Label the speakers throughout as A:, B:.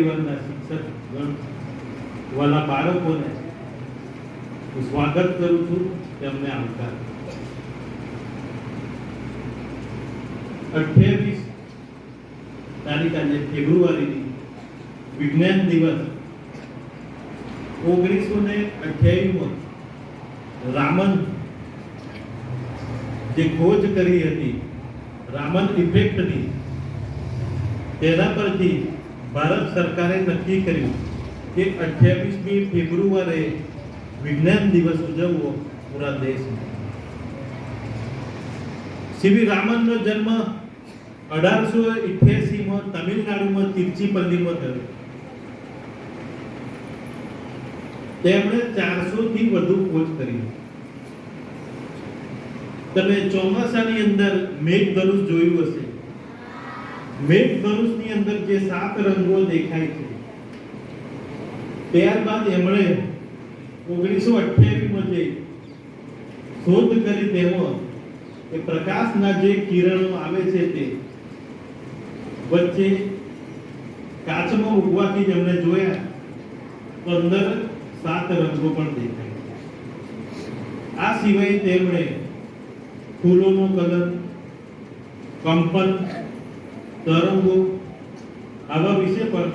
A: જીવનના શિક્ષક વાલા બાળકોને હું સ્વાગત કરું છું તેમને આવકાર. અઠ્યાવીસ તારીખ આજે ફેબ્રુઆરીની વિજ્ઞાન દિવસ. ઓગણીસો ને અઠ્યાવીસમાં રામન જે ખોજ કરી હતી, રામન ઇફેક્ટની તેના પરથી ભારત સરકારે નક્કી કર્યું કે અઠ્યાવીસમી ફેબ્રુઆરીએ વિજ્ઞાન દિવસ ઉજવવો પૂરા દેશમાં સીવી રામનનો જન્મ અઢારસો ઇઠ્યાસીમાં તમિલનાડુમાં તિરુચીપલ્લીમાં થયો. તેમણે ચારસો થી વધુ ખોજ કરી. તમે ચોમાસાની અંદર મેઘધનુષ જોયું હશે. મેઘધનુષની અંદર જે સાત રંગો દેખાય છે, ત્યારબાદ એમણે ઓગણીસો અઠ્યાવીસમાં જે શોધ કરી તેમાં કે પ્રકાશના જે કિરણો આવે છે તે વચ્ચે કાચમાં ઉગવાથી જ એમણે જોયા તો અંદર સાત રંગો પણ દેખાય આ સિવાય તેમણે ફૂલોનો કલર, કંપન તરંગો આવા વિશે પણ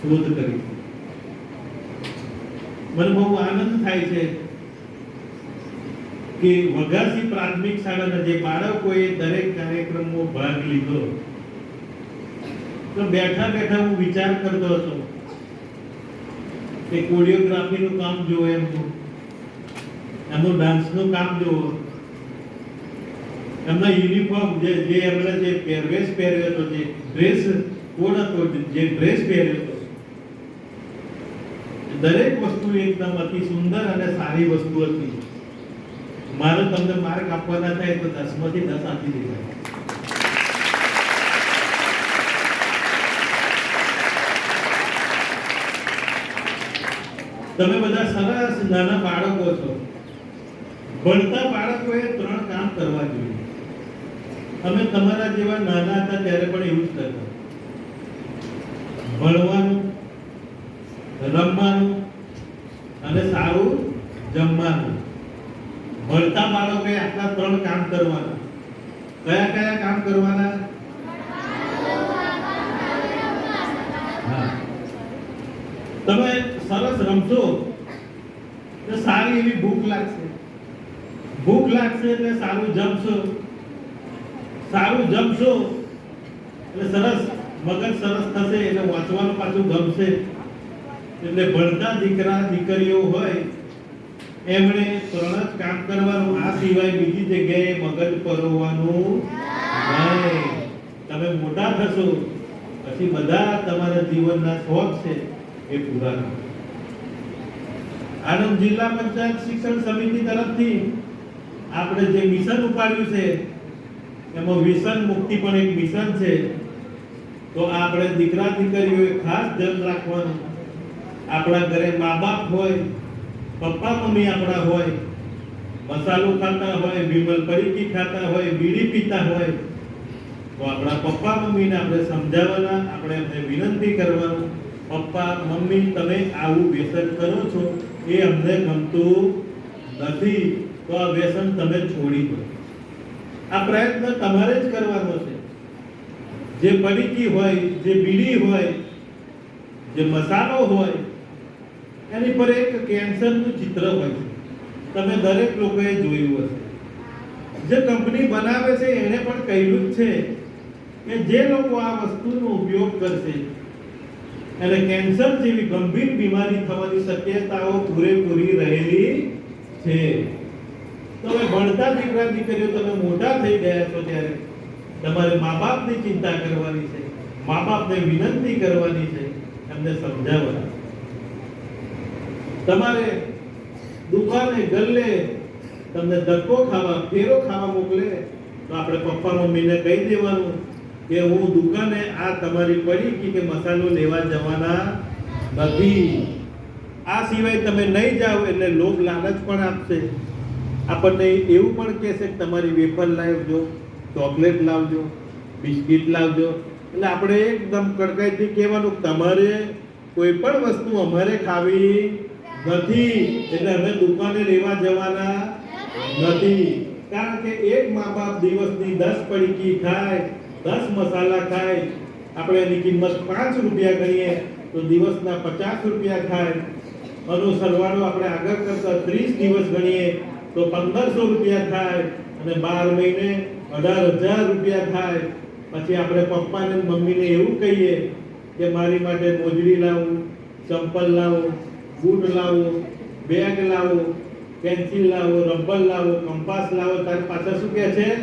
A: શોધ કરી. મને બહુ આનંદ થાય છે કે વઘાસી પ્રાથમિક શાળાના જે બાળકોએ દરેક કાર્યક્રમમાં ભાગ લીધો. તો બેઠા બેઠા હું વિચાર કરતો હતો કે કોરિયોગ્રાફીનું કામ જોવો એમનું એમનું ડાન્સનું કામ જોવો. એમના યુનિફોર્મ જે જે એમણે જે પહેરવેશ પહેર્યો હતો, જે ડ્રેસ કોડ હતો, જે ડ્રેસ પહેર્યો હતો. દરેક વસ્તુ એકદમ અતિ સુંદર અને સારી વસ્તુ હતી. મારો તમને માર્ક આપવાના થાય તો દસમાંથી દસ આપી દીધા તમે બધા સરસ નાના બાળકો છો. ભણતા બાળકોએ ત્રણ કામ કરવા જોઈએ. અમે તમારા જેવા નાના હતા ત્યારે પણ એવું જ કરતા ભણવાનું, રમવાનું અને સારું જમવાનું. ભણતા બાળકોએ આટલા ત્રણ કામ કરવાના. કયા કયા કામ કરવાના? તમે સરસ રમશો. તો સારી એવી ભૂખ લાગશે. ભૂખ લાગશે એટલે સારું જમશો. સારું જમશો. એટલે સરસ, મગજ સરસ થશે એટલે વાંચવાનું પાછું ગમશે. એટલે ભણતા દીકરા, દીકરીઓ હોય, એમણે ત્રણ જ કામ કરવાનું, આ સિવાય બીજી જગ્યાએ મગજ પરોવાનું નહીં. તમે મોટા થશો, પછી બધા તમારા જીવનના શોખ છે એ પૂરા થશે આણંદ જિલ્લા પંચાયત શિક્ષણ સમિતિ તરફથી આપણે જે મિશન ઉપાડ્યું છે એમાં વ્યસન મુક્તિ પણ એક મિશન છે. તો આપણે દીકરા દીકરીઓએ ખાસ ધ્યાન રાખવાનું. આપણા ઘરે મા બાપ હોય, પપ્પા મમ્મી આપણા હોય, મસાલો ખાતા હોય વિમલ પરીકી ખાતા હોય, બીડી પીતા હોય, તો આપણા પપ્પા મમ્મીને આપણે સમજાવવાના, આપણે એમને વિનંતી કરવાનું, પપ્પા, મમ્મી, તમે આવું વ્યસન કરો છો, એ અમને ગમતું નથી. તો આ વ્યસન તમે છોડી દો. આ પ્રયત્ન તમારે જ કરવાનો છે. જે પડીકી હોય, જે બીડી હોય, જે મસાલો હોય, એની પર એક કેન્સરનું ચિત્ર હોય છે. તમે દરેક લોકોએ જોયું હશે. જે કંપની બનાવે છે એણે પણ કહ્યું છે કે જે લોકો આ વસ્તુનો ઉપયોગ કરશે, એને કેન્સર જેવી ગંભીર બીમારી થવાની શક્યતાઓ પૂરેપૂરી રહેલી છે. તમે ભણતા દીકરા દીકરીઓ તમે મોટા થઈ ગયા છો ત્યારે. તમારે મા બાપની ચિંતા કરવાની છે. મા બાપને વિનંતી કરવાની છે. એમને સમજાવવાની તમારે દુકાને, ગલ્લે તમને ધક્કો ખાવા, ફેરો ખાવા મોકલે, તો આપણે પપ્પા મમ્મીને કહી દેવાનું કે હું દુકાને આ તમારી પડી કે મસાલો લેવા જવાના નથી. આ સિવાય તમે નહીં જાઓ એટલે લોભ લાલચ પણ આપશે. આપણને એવું પણ કહેશે કે તમારી વેફર લાવજો, ચોકલેટ લાવજો, બિસ્કિટ લાવજો. એટલે આપણે એકદમ કડકાઈથી કહેવાનું તમારે કોઈ પણ વસ્તુ અમારે ખાવી નથી. એટલે અમે દુકાને લેવા જવાના નથી. કારણ કે એક મા બાપ દિવસની દસ પડીકી ખાય, દસ મસાલા ખાય. આપણે એની કિંમત પાંચ રૂપિયા ગણીએ તો દિવસના પચાસ રૂપિયા થાય આનો સરવાળો આપણે આગળ કરતા ત્રીસ દિવસ ગણીએ તો પંદરસો રૂપિયા થાય અને બાર મહિને અઢાર હજાર રૂપિયા થાય. પછી આપણે પપ્પાને મમ્મીને એવું કહીએ કે મારી માટે મોજડી લાવું, ચંપલ લાવો, બૂટ લાવો, બેગ લાવો, પેન્સિલ લાવો, રબર લાવો, કંપાસ લાવો. તારે પાછા શું કહે છે?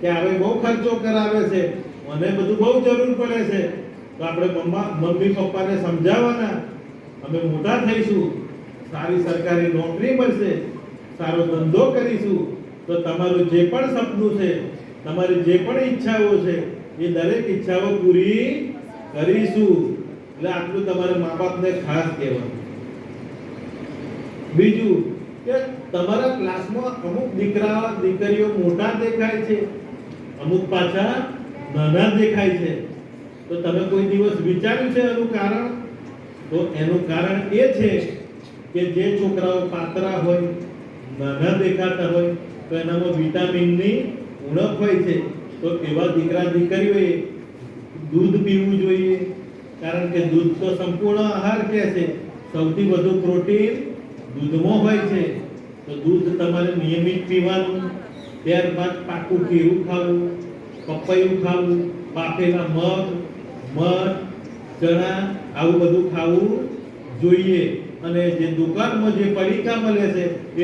A: કે હવે બહુ ખર્ચો કરાવે છે. મને બધું બહુ જરૂર પડે છે. તો આપણે મમ્મા, મમ્મી પપ્પાને સમજાવવાના. અમે મોટા થઈશું. સારી સરકારી નોકરી મળશે, સારો ધંધો કરીશું, તો તમારું જે પણ સપનું છે, તમારી જે પણ ઈચ્છાઓ છે, એ દરેક ઈચ્છાઓ પૂરી કરીશું. એટલે આટલું તમારે મા બાપને ખાસ કહેવાનું. બીજું કે તમારા ક્લાસમાં અમુક દીકરા, દીકરીઓ મોટા દેખાય છે, અમુક પાછા નાના દેખાય છે. તો તમે કોઈ દિવસ વિચાર્યું છે એનું કારણ? તો એનું કારણ એ છે કે જે છોકરાઓ પાતળા હોય, નાના દેખાતા હોય, તો એનામાં વિટામિનની ઉણપ હોય છે. તો એવા દીકરા દીકરીઓએ દૂધ પીવું જોઈએ, કારણ કે દૂધ તો સંપૂર્ણ આહાર કહે છે. સૌથી વધુ પ્રોટીન દૂધમાં હોય છે. તો દૂધ તમારે નિયમિત પીવાનું, ત્યારબાદ પાકું કેવું ખાવું, પપૈયું ખાવું, બાફેલા મગ, મધ, ચણા, આવું બધું ખાવું જોઈએ. અને જે દુકાનમાં જે પડીકા મળે છે એ